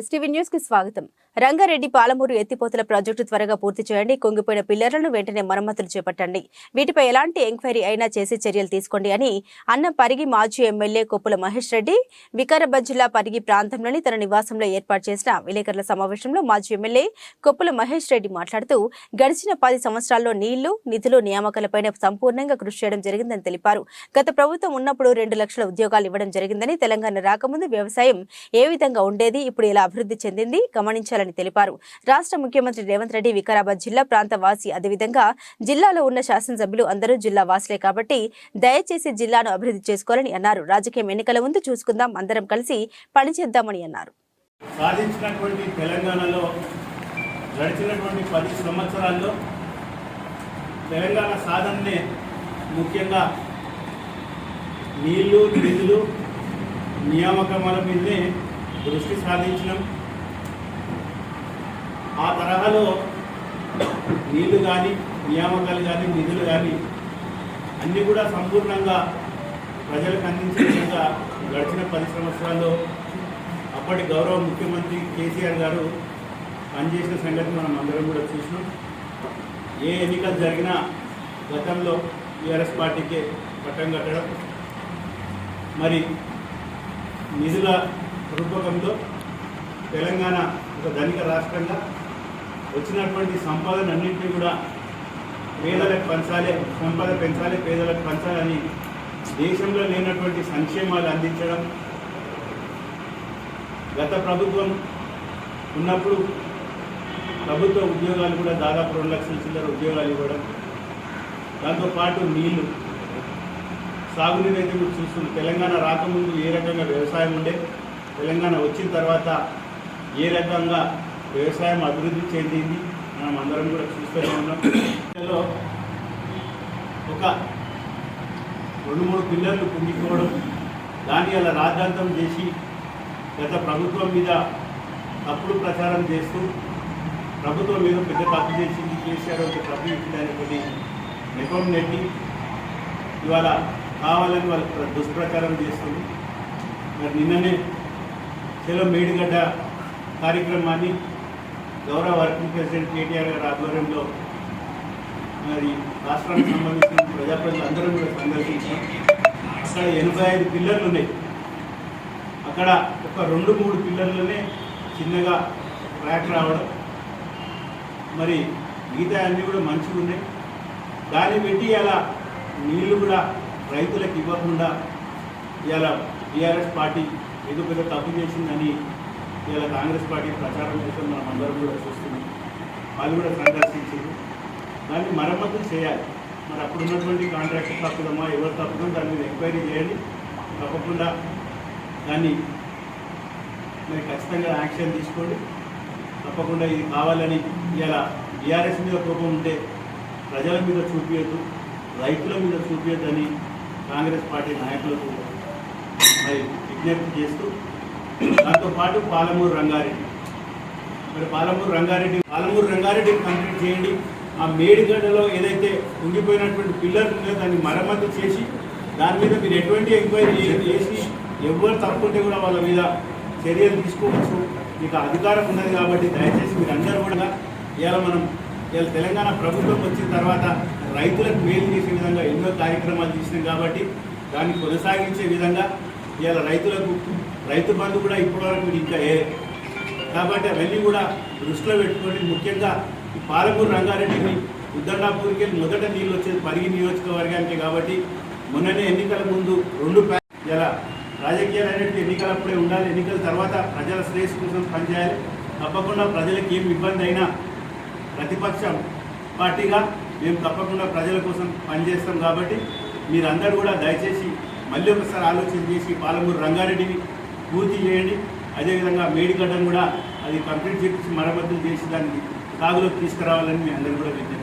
STV న్యూస్కి స్వాగతం. రంగారెడ్డి పాలమూరు ఎత్తిపోతల ప్రాజెక్టు త్వరగా పూర్తి చేయండి. కుంగిపోయిన పిల్లర్లను వెంటనే మరమ్మతులు చేపట్టండి. వీటిపై ఎలాంటి ఎంక్వైరీ అయినా చేసి చర్యలు తీసుకోండి అని అన్న పరిగి మాజీ ఎమ్మెల్యే కొప్పుల మహేష్ రెడ్డి వికారాబాద్ జిల్లా పరిగి ప్రాంతంలోని తన నివాసంలో ఏర్పాటు చేసిన విలేకరుల సమావేశంలో మాజీ ఎమ్మెల్యే కొప్పుల మహేష్ రెడ్డి మాట్లాడుతూ గడిచిన పది సంవత్సరాల్లో నీళ్ళు నిధులు నియామకాలపైన సంపూర్ణంగా కృషి చేయడం జరిగిందని తెలిపారు. గత ప్రభుత్వం ఉన్నప్పుడు రెండు లక్షల ఉద్యోగాలు ఇవ్వడం జరిగిందని తెలంగాణ రాకముందు వ్యవసాయం ఏ విధంగా ఉండేది ఇప్పుడు ఇలా అభివృద్ధి చెందింది గమనించాలని తెలిపారు. రాష్ట్ర ముఖ్యమంత్రి రేవంత్ రెడ్డి వికారాబాద్ జిల్లా ప్రాంత వాసి అదేవిధంగా జిల్లాలో ఉన్న శాసనసభ్యులు అందరూ జిల్లా వాసులే కాబట్టి దయచేసి జిల్లాను అభివృద్ధి చేసుకోవాలని అన్నారు. రాజకీయం ఎన్నికల ముందు చూసుకుందాం. అందరం కలిసి పనిచేద్దామని అన్నారు. సాధించినటువంటి తెలంగాణలో గడిచినటువంటి పది సంవత్సరాల్లో తెలంగాణ సాధననే ముఖ్యంగా నీళ్ళు నిధులు నియామకముల మీదనే దృష్టి సాధించినాం ఆ తరహాలో నీళ్ళు కానీ నియామకాలు కానీ నిధులు కానీ అన్నీ కూడా సంపూర్ణంగా ప్రజలకు అందించే విధంగా గడిచిన పది సంవత్సరాల్లో అప్పటి గౌరవ ముఖ్యమంత్రి కేసీఆర్ గారు పనిచేసిన సంగతి మనం అందరం కూడా చూసినాం. ఏ ఎన్నికలు జరిగినా గతంలో టీఆర్ఎస్ పార్టీకే పట్టం కట్టడం. మరి నిధుల రూపకంలో తెలంగాణ ఒక ధనిక రాష్ట్రంగా వచ్చినటువంటి సంపదను అన్నింటినీ కూడా పేదలకు పంచాలి సంపద పెంచాలి పేదలకు పంచాలని దేశంలో లేనటువంటి సంక్షేమాలు అందించడం. గత ప్రభుత్వం ఉన్నప్పుడు ప్రభుత్వ ఉద్యోగాలు కూడా దాదాపు రెండు లక్షల చిల్లర ఉద్యోగాలు ఇవ్వడం. దాంతోపాటు నీళ్ళు. సాగునీరు అయితే మీరు చూస్తుంది తెలంగాణ రాకముందు ఏ రకంగా వ్యవసాయం ఉండే తెలంగాణ వచ్చిన తర్వాత ఏ రకంగా వ్యవసాయం అభివృద్ధి చెందింది మనం అందరం కూడా చూస్తూనే ఉన్నాం. ఇందులో ఒక రెండు మూడు పిల్లర్లు కుంగిపోవడం దాన్ని అలా రాద్ధాంతం చేసి గత ప్రభుత్వం మీద తప్పుడు ప్రచారం చేస్తూ ప్రభుత్వం మీద పెద్ద తప్పు చేసింది చేశారు ఒక తప్పు ఇచ్చిందని కొన్ని నెపం నెట్టి ఇవాళ కావాలని వాళ్ళు దుష్ప్రచారం చేస్తుంది. మరి నిన్ననే చెలో మేడిగడ్డ కార్యక్రమాన్ని గౌరవ వర్కింగ్ ప్రెసిడెంట్ కేటీఆర్ గారి ఆధ్వర్యంలో మరి రాష్ట్రానికి సంబంధించిన ప్రజాప్రతినిధులు అందరం కూడా సందర్శించాం అక్కడ ఎనభై ఐదు పిల్లర్లు ఉన్నాయి. అక్కడ ఒక రెండు మూడు పిల్లర్లోనే చిన్నగా ట్రాక్ రావడం మరి మిగతా అన్నీ కూడా మంచిగా ఉన్నాయి. దాన్ని పెట్టి అలా నీళ్ళు కూడా రైతులకు ఇవ్వకుండా ఇలా టీఆర్ఎస్ పార్టీ ఏదో పెద్ద తప్పు చేసిందని ఇలా కాంగ్రెస్ పార్టీ ప్రచారం చేసిన మనం అందరం కూడా చూస్తున్నాం. వాళ్ళు కూడా సందర్శించారు. దాన్ని మరమ్మతులు చేయాలి. మరి అప్పుడు ఉన్నటువంటి కాంట్రాక్టర్ తప్పుదమ్మా ఎవరు తప్పుదో దాని మీద ఎంక్వైరీ చేయాలి తప్పకుండా దాన్ని మరి ఖచ్చితంగా యాక్షన్ తీసుకోండి. తప్పకుండా ఇది కావాలని ఇలా బీఆర్ఎస్ మీద కోపం ఉంటే ప్రజల మీద చూపించద్దు రైతుల మీద చూపించద్దని కాంగ్రెస్ పార్టీ నాయకులకు మరి విజ్ఞప్తి చేస్తూ దాంతోపాటు పాలమూరు రంగారెడ్డి. మరి పాలమూరు రంగారెడ్డి పాలమూరు రంగారెడ్డిని కంప్లీట్ చేయండి. ఆ మేడిగడ్డలో ఏదైతే ఉండిపోయినటువంటి పిల్లర్ ఉందో దాన్ని మరమ్మతు చేసి దాని మీద మీరు ఎటువంటి ఎంక్వైరీ చేసి ఎవరు తప్పుకుంటే కూడా వాళ్ళ మీద చర్యలు తీసుకోవచ్చు. మీకు అధికారం ఉన్నది కాబట్టి దయచేసి మీరు అందరూ కూడా ఇవాళ మనం ఇవాళ తెలంగాణ ప్రభుత్వం వచ్చిన తర్వాత రైతులకు మేలు చేసే విధంగా ఎన్నో కార్యక్రమాలు చేసినాం కాబట్టి దాన్ని కొనసాగించే విధంగా ఇవాళ రైతులకు రైతు బంధు కూడా ఇప్పటివరకు మీరు ఇంకా ఏ కాబట్టి అవన్నీ కూడా దృష్టిలో పెట్టుకొని ముఖ్యంగా పాలపూర్ రంగారెడ్డిని ఉద్దండాపూర్కి వెళ్ళి మొదట నీళ్ళు వచ్చేది పరిగి నియోజకవర్గానికి కాబట్టి మొన్ననే ఎన్నికల ముందు రెండు ఇలా రాజకీయాలు అనేవి ఎన్నికలప్పుడే ఉండాలి. ఎన్నికల తర్వాత ప్రజల శ్రేయస్సు కోసం పనిచేయాలి. తప్పకుండా ప్రజలకు ఏం ఇబ్బంది అయినా ప్రతిపక్షం పార్టీగా మేము తప్పకుండా ప్రజల కోసం పనిచేస్తాం కాబట్టి మీరందరూ కూడా దయచేసి మళ్ళీ ఒకసారి ఆలోచన చేసి పాలమూరు రంగారెడ్డిని పూర్తి చేయండి. అదేవిధంగా మేడిగడ్డను కూడా అది కంప్లీట్ చేసి మరమ్మతులు చేసి దాన్ని సాగులోకి తీసుకురావాలని మీ అందరూ కూడా విజ్ఞప్తి